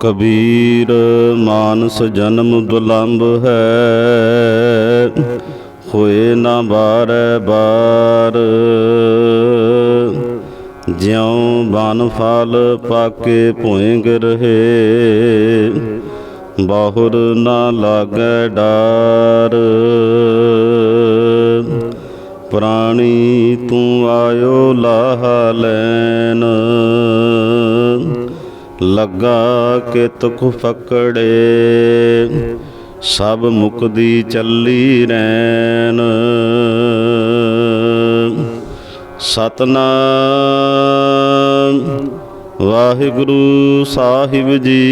ਕਬੀਰ ਮਾਨਸ ਜਨਮ ਦੁਲੰਭ ਹੈ। ਹੋਏ ਨਾ ਬਾਰੈ ਬਾਰ। ਜਿਉ ਬਨ ਫਲ ਪਾਕੇ ਭੁਇੰਗ ਰਹੇ। ਬਾਹੁਰ ਨਾ ਲਾਗੈ ਡਾਰ। ਪ੍ਰਾਣੀ ਤੂੰ ਆਇਓ ਲਾਹ ਲੈਨ ਲੱਗਾ ਕਿ ਤੁਖ ਫਕੜੇ। ਸਭ ਮੁਕਦੀ ਚੱਲੀ ਰੈਨ ਸਤਨਾਮ ਵਾਹਿਗੁਰੂ ਸਾਹਿਬ ਜੀ।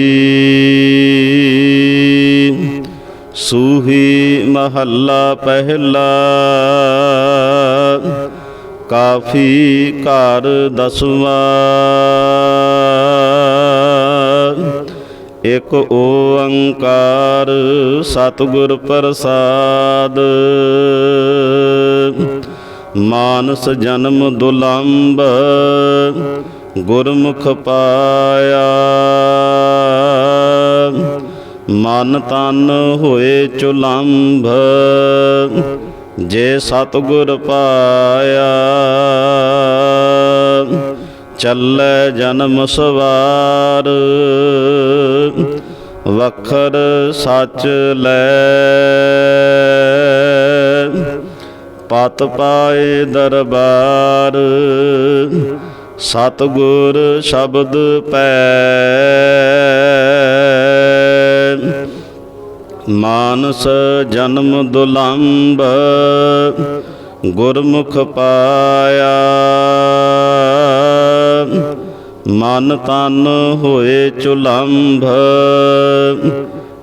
ਸੂਹੀ ਮਹੱਲਾ ਪਹਿਲਾ। ਕਾਫੀ ਘਰ ਦਸਵਾਂ। ਇਕ ਓੰਕਾਰ ਸਤਿਗੁਰ ਪ੍ਰਸਾਦ। ਮਾਨਸ ਜਨਮ ਦੁਲੰਭ ਗੁਰਮੁਖ ਪਾਇਆ। ਮਨ ਤਨ ਹੋਏ ਚੁਲੰਭ ਜੇ ਸਤਿਗੁਰ ਪਾਇਆ, ਚੱਲੇ ਜਨਮ ਸਵਾਰ। ਵਖਰ ਸੱਚ ਲੈ। ਪਤ ਪਾਏ ਦਰਬਾਰ, ਸਤਗੁਰ ਸ਼ਬਦ ਪੈ। ਮਾਨਸ ਜਨਮ ਦੁਲੰਭ ਗੁਰਮੁਖ ਪਾਇਆ। ਮਨ ਤਨ ਹੋਏ ਚੁਲੰਭ,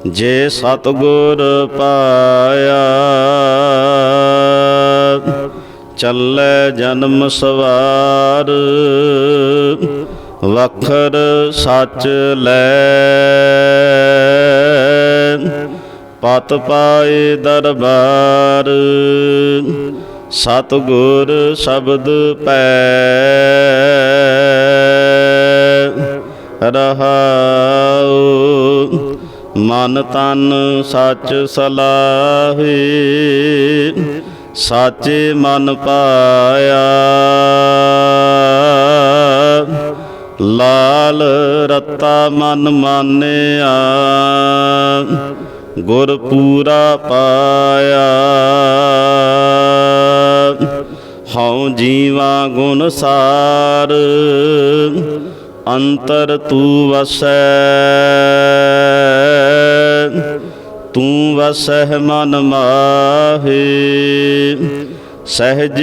ਜੇ ਸਤਗੁਰ ਪਾਇਆ। ਚੱਲੇ ਜਨਮ ਸਵਾਰ, ਵਖਰ ਸੱਚ ਲੈ। ਪਤ ਪਾਏ ਦਰਬਾਰ। ਸਤਗੁਰ ਸ਼ਬਦ ਪੈ ਰਹਾਉ। ਮਨ ਤਨ ਸੱਚ ਸਲਾਹੇ, ਸਾਚੇ ਮਨ ਪਾਇਆ। ਲਾਲ ਰਤਾ ਮਨ ਮਾਨਿਆ। ਗੁਰ ਪੂਰਾ ਪਾਇਆ। ਹਉ ਜੀਵਾ ਗੁਣ ਸਾਰ, ਅੰਤਰ ਤੂ ਵਸੈ। ਤੂੰ ਵਸਹਿ ਮਨ ਮਾਹੇ, ਸਹਜ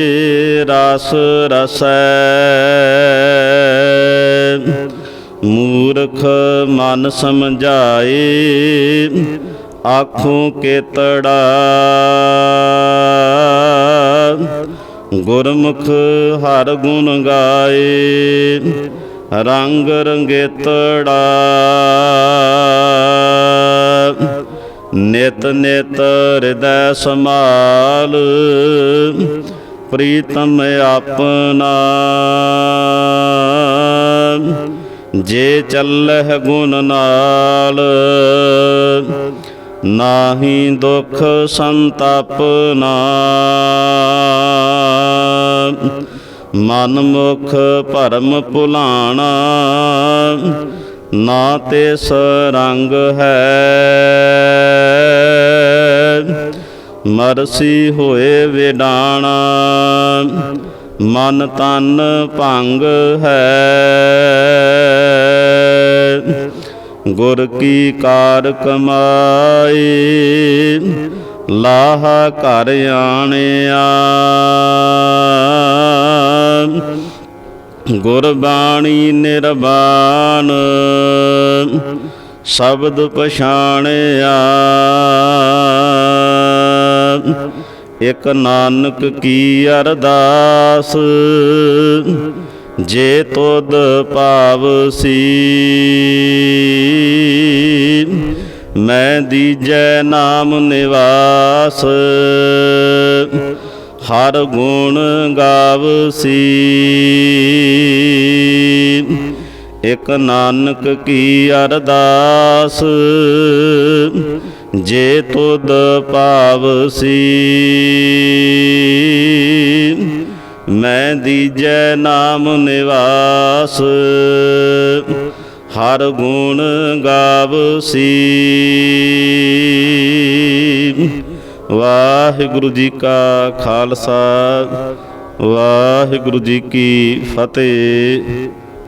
ਰਸ ਰਸੈ। ਮੂਰਖ ਮਨ ਸਮਝਾਏ ਆਖੋਂ ਕੇ ਤੜਾ ਗੁਰਮੁਖ ਹਰ ਗੁਣ ਗਾਏ ਰੰਗ ਰੰਗੇਤੜਾ ਨਿਤ ਨਿਤ ਹਿਰਦੈ ਸਮਾਲ ਪ੍ਰੀਤਮ ਆਪਣਾ ਜੇ ਚੱਲਹਿ ਗੁਣ ਨਾਲ ਨਾਹੀ ਦੁਖ ਸੰਤਾਪਨਾ ਮਨ ਮੁਖ ਭਰਮ ਭੁਲਾਣਾ, ਨਾ ਤੇ ਸਰੰਗ ਹੈ। ਮਰਸੀ ਹੋਏ ਵਿਡਾਣਾ, ਮਨ ਤਨ ਭੰਗ ਹੈ। ਗੁਰ ਕੀ ਕਾਰ ਕਮਾਈ, ਲਾਹ ਘਰ ਆਣਿਆ। ਗੁਰਬਾਣੀ ਨਿਰਵਾਨ ਸ਼ਬਦ ਪਛਾਣਿਆ। ਇਕ ਨਾਨਕ ਕੀ ਅਰਦਾਸ ਜੇ ਤੁਧ ਪਾਵਸੀ ਮੈਂ ਦੀਜੈ ਨਾਮ ਨਿਵਾਸ। ਹਰ ਗੁਣ ਗਾਵਸੀ ਇਕ ਨਾਨਕ ਕੀ ਅਰਦਾਸ। ਜੇ ਤੁਧ ਭਾਵਸੀ ਮੈਂ ਦੀਜੈ ਨਾਮ ਨਿਵਾਸ, ਹਰ ਗੁਣ ਗਾਵਸੀ ਵਾਹਿਗੁਰੂ ਜੀ ਕਾ ਖਾਲਸਾ, ਵਾਹਿਗੁਰੂ ਜੀ ਕੀ ਫਤਿਹ।